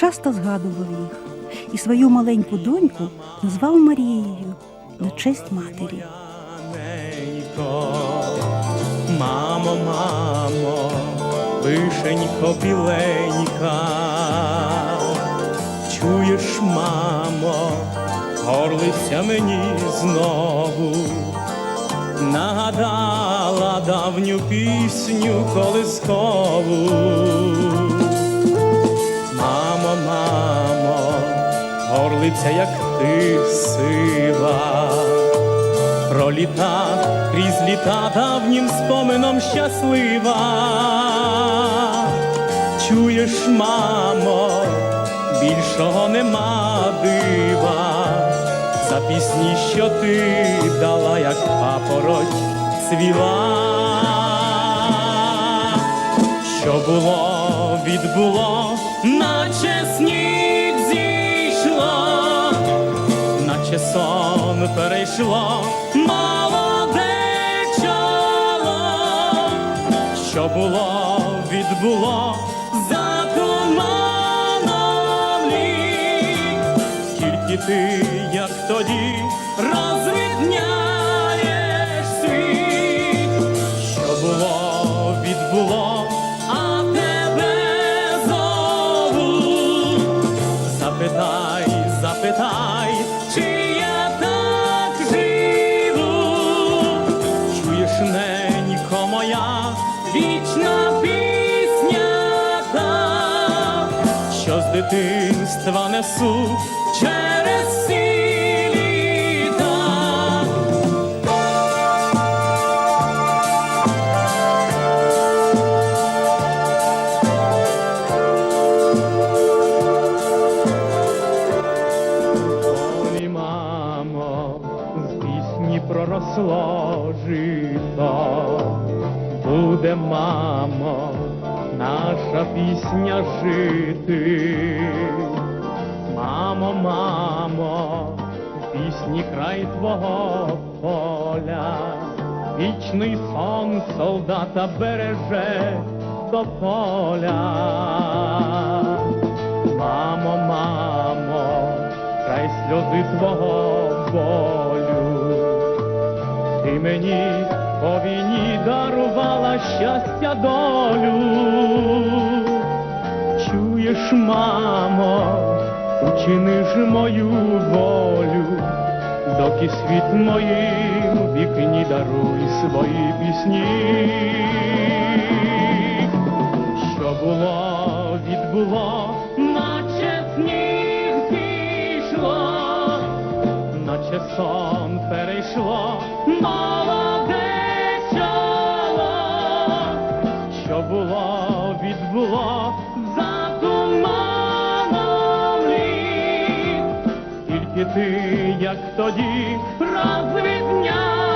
часто згадував їх і свою маленьку доньку назвав Марією на честь матері. Мамо, мамо, вишенько біленька, чуєш, мамо, горлиця мені знову, нагадала давню пісню колискову. Горлиця, як ти сива, про літа крізь літа давнім спомином щаслива. Чуєш, мамо, більшого нема дива, за пісні, що ти дала, як папороть цвіла. Що було, відбуло, наче сніг наче сон перейшло, молоде чоло, що було, відбуло, за туманом тільки ти, як тоді, розвідняєш з дитинства несу через літа. Ой, мамо, з пісні проросло жито, буде, мамо, наша пісня жити. Мамо, мамо, пісні край твого поля, вічний сон солдата береже до поля. Мамо, мамо, край сльози твого болю. Ти мені по війні дарувала щастя долю. Чуєш, мамо, учини ж мою волю, доки світ моїм вікні даруй свої пісні. Що було, відбуло, наче сніг зійшло, наче сон перейшло, молоде чоло, що було, відбуло, за туманом літ, тільки ти, як тоді, розвідняєш